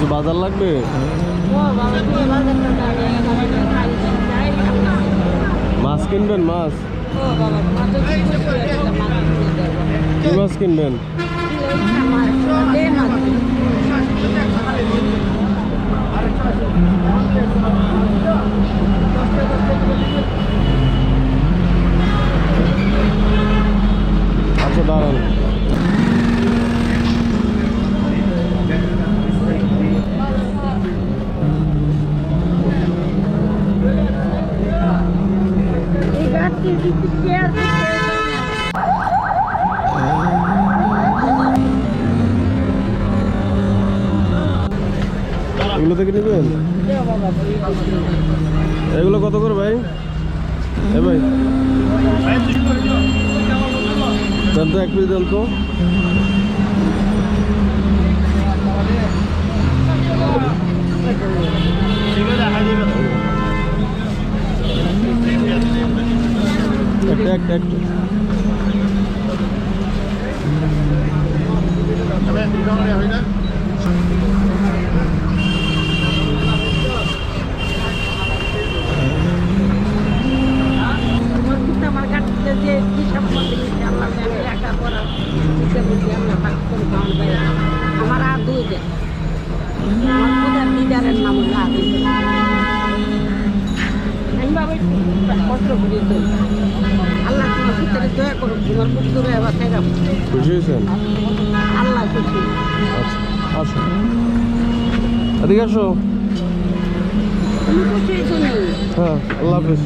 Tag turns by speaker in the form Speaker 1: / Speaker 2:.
Speaker 1: কিছু বাজার লাগবে? মাছ কিনবেন মাছ? কি মাছ কিনবেন? আচ্ছা দাঁড়ান। এগুলো থেকে নেবেন? এগুলো কত করে ভাই? হ্যাঁ ভাই। দেন এক পিস দেন
Speaker 2: করে খাওয়ান পাই আমার আর দুই দেন আমার দিদারের নাম হলো আমি বাবা কষ্ট করি তো। তোমার পুত্র এবার তাই
Speaker 1: খুশি হয়েছেন
Speaker 2: আল্লাহ খুশি
Speaker 1: আচ্ছা আসো এদিকে? হ্যাঁ আল্লাহ হাফিজ।